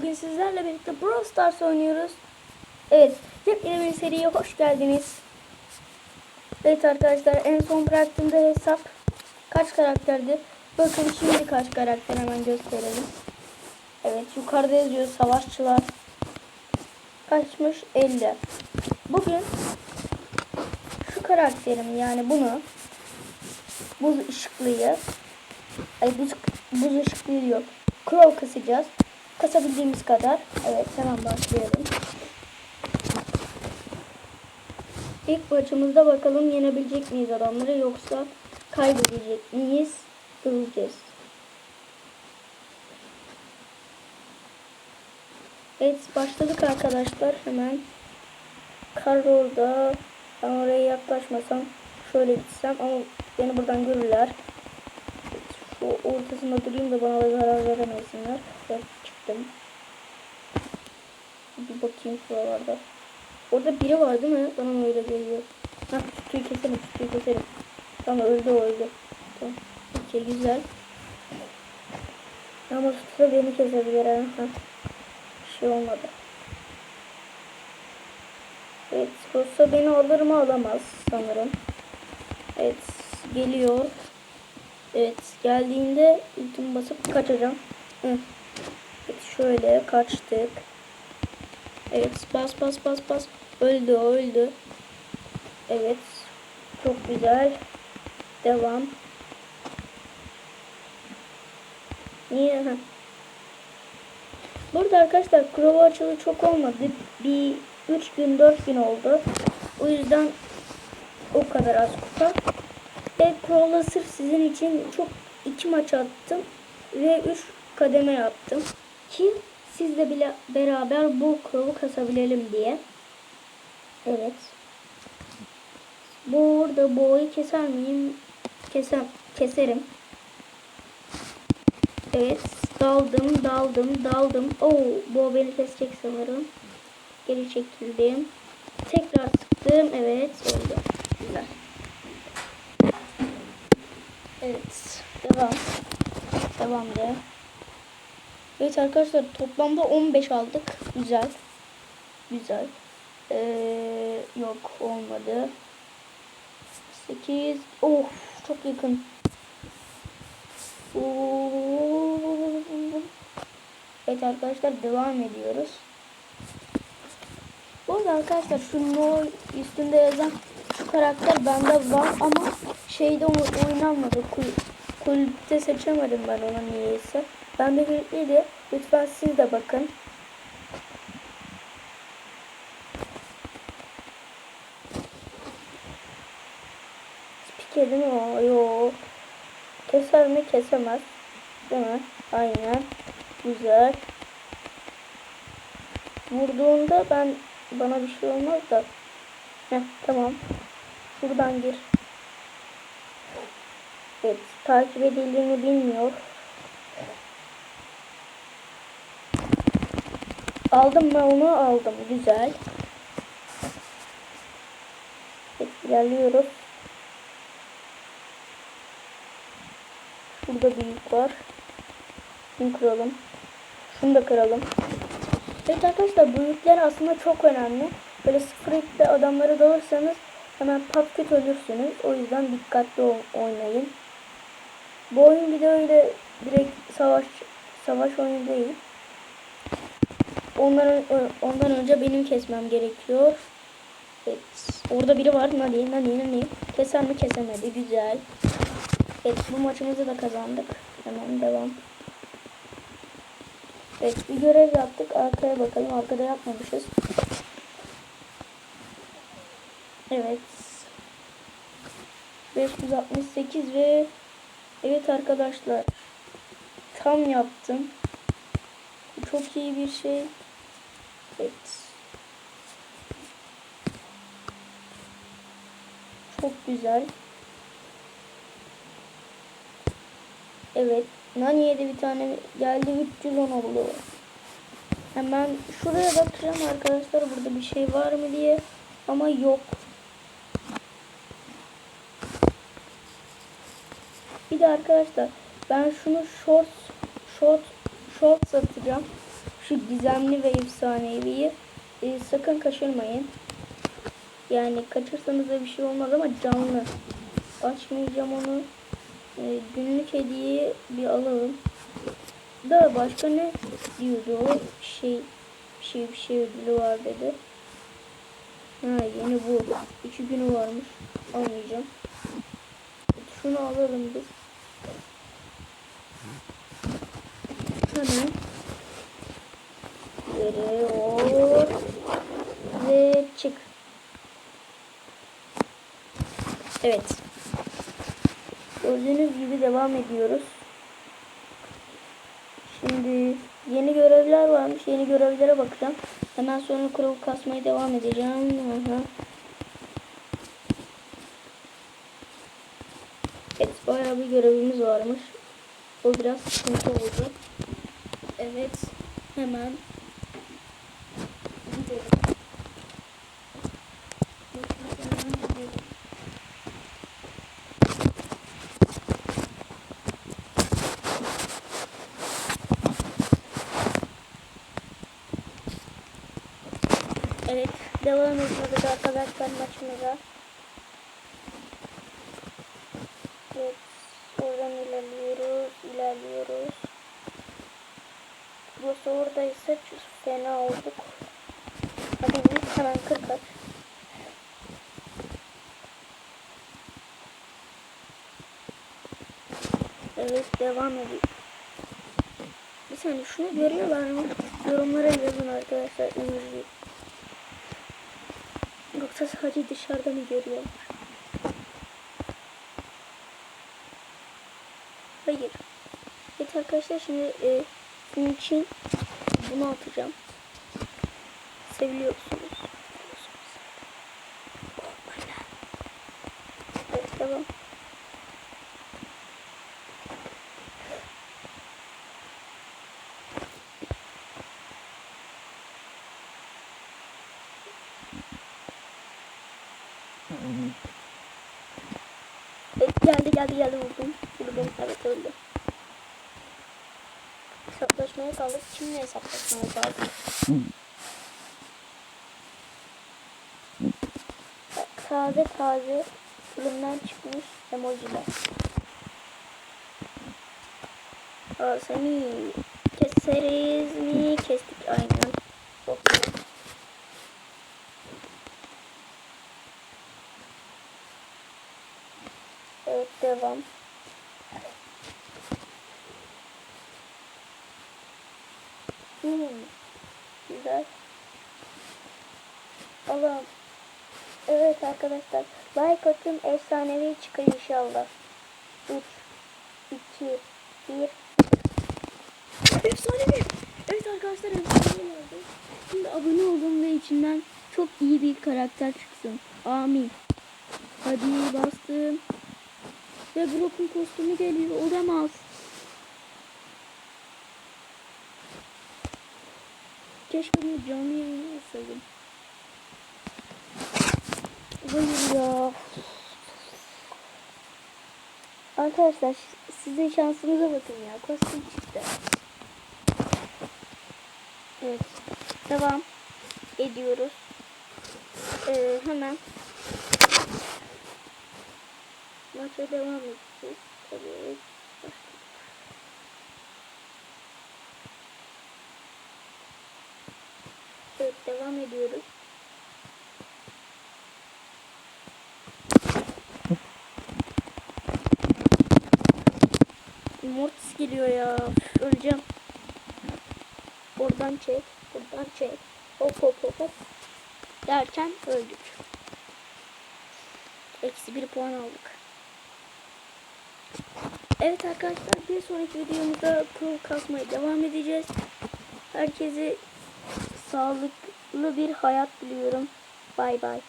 Bugün sizlerle birlikte Brawl Stars oynuyoruz. Evet, yepyeni bir seriye hoş geldiniz. Evet arkadaşlar, en son bıraktığımda hesap kaç karakterdi? Bakın şimdi kaç karakter hemen gösterelim. Evet, yukarıda yazıyor savaşçılar. Kaçmış? 50. Bugün şu karakterim yani bunu buz ışıklıyı ay buz, buz ışıklığı yok. Crow kasacağız. Kasabildiğimiz kadar. Evet hemen başlayalım. İlk maçımızda bakalım yenebilecek miyiz adamları yoksa kaybedecek miyiz? Göreceğiz. Evet başladık arkadaşlar hemen. Kar. Ben oraya yaklaşmasam şöyle gitsem ama beni buradan görürler. Şu ortasında durayım da bana da zarar veremesinler. Evet çıktım. Bir bakayım şuralarda. Orada biri var değil mi? Bana öyle geliyor? Hah sütüyü keselim sütüyü keselim. Tamam öldü o öldü. Tamam. Okey güzel. Ama sütü da beni kesebilir ha. Hah. Bir şey olmadı. Evet Rosa beni alır mı alamaz sanırım. Evet geliyor. Evet geldiğinde ultimi basıp kaçacağım. Hı. Şöyle kaçtık. Evet bas bas bas bas. Öldü öldü. Evet çok güzel. Devam. Niye? Burada arkadaşlar Crow açılı çok olmadı. Bir 3 gün 4 gün oldu. O yüzden o kadar az kupa. Ve Crow'la sırf sizin için çok iki maç attım. Ve 3 kademe yaptım. Ki sizle bile beraber bu Crow'u kasabilelim diye. Evet. Burada boğayı keser miyim? Kesem, keserim. Evet. Daldım, daldım, daldım. Oo, bu beni kesecek sanırım. Geri çekildim. Tekrar sıktım. Evet. Oldu. Güzel. Evet. Devam. Devam de. Evet arkadaşlar toplamda 15 aldık. Güzel. Güzel. Ee, yok olmadı. 8. Of çok yakın. Evet arkadaşlar devam ediyoruz. Bu arada arkadaşlar şu üstünde yazan şu karakter bende var ama şeyde oynanmadı. Kul kulüpte seçemedim ben onu niyeyse. Bende kilitliydi. Lütfen siz de bakın. Spike değil mi? Yok. Keser mi? Kesemez. Değil mi? Aynen. Güzel. Vurduğunda ben bana bir şey olmaz da. Heh, tamam. Şuradan gir. Evet. Takip edildiğini bilmiyor. Aldım mı onu aldım. Güzel. İlerliyoruz. Burada büyük var. Şunu kıralım. Şunu da kıralım. Evet arkadaşlar büyükler aslında çok önemli. Böyle sıfır iple adamları dalırsanız hemen pat küt ölürsünüz. O yüzden dikkatli oynayın. Bu oyun bir de öyle direkt savaş savaş oyunu değil. Onların ondan önce benim kesmem gerekiyor. Evet. Orada biri var. Nani, nani, nani. Keser mi kesemedi. Güzel. Evet bu maçımızı da kazandık. Hemen devam. Evet bir görev yaptık. Arkaya bakalım. Arkada yapmamışız. Evet. 568 ve evet arkadaşlar tam yaptım. Çok iyi bir şey. Evet. Çok güzel. Evet. Nani'ye de bir tane geldi 310 oldu. Hemen şuraya bakacağım arkadaşlar burada bir şey var mı diye. Ama yok. Bir de arkadaşlar ben şunu short short short satacağım. Şu gizemli ve efsaneviyi e, sakın kaçırmayın. Yani kaçırsanız da bir şey olmaz ama canlı. Açmayacağım onu. E, günlük hediye bir alalım. Da başka ne diyordu o? Şey şey bir şey ödülü var dedi. Ha yeni bu. İki günü varmış. Almayacağım. Şunu alalım biz. Hemen. Veriyor. Ve çık. Evet. Gördüğünüz gibi devam ediyoruz. Şimdi yeni görevler varmış. Yeni görevlere bakacağım. Hemen sonra kurul kasmaya devam edeceğim. Aha. Evet bayağı bir görevimiz varmış. O biraz sıkıntı oldu. Evet hemen Evet, devam ediyoruz arkadaşlar maçımıza. Evet, oradan ilerliyoruz, ilerliyoruz. Burası oradaysa fena olduk. Hadi biz hemen kırk at. Evet, devam ediyor. Bir saniye şunu görüyorlar mı? Yorumlara yazın arkadaşlar. İngilizce. Yoksa sadece dışarıda mı görüyorlar? Hayır. Evet arkadaşlar şimdi e, bunun için bunu atacağım. Seviliyorsunuz. Evet devam. Evet geldi geldi geldi vurdum. Vurdum evet öldü. Hesaplaşmaya kaldık. Kimle hesaplaşmaya kaldık? Taze taze fırından çıkmış emojiler. Aa, seni keseriz mi? Kestik aynen. Çok iyi. Evet devam. Hmm, güzel. Allah'ım. Evet arkadaşlar. Like atın efsanevi çıkar inşallah. 3, 2, 1. Efsanevi. Evet arkadaşlar efsanevi oldu. Şimdi abone olun ve içinden çok iyi bir karakter çıksın. Amin. Hadi bastım. Ve Brock'un kostümü geliyor. Olamaz. Keşke bunu canlı yayına alsaydım. Hayır ya. Arkadaşlar sizin şansınıza bakın ya. Kostüm çıktı. Evet. Devam ediyoruz. Ee, hemen maça devam edeceğiz. Tabii. Evet devam ediyoruz. Mortis geliyor ya. Öleceğim. Oradan çek. Buradan çek. Hop hop hop hop. Derken öldük. Eksi bir puan aldık. Evet arkadaşlar bir sonraki videomuzda pro kasmaya devam edeceğiz. Herkese sağlıklı bir hayat diliyorum. Bay bay.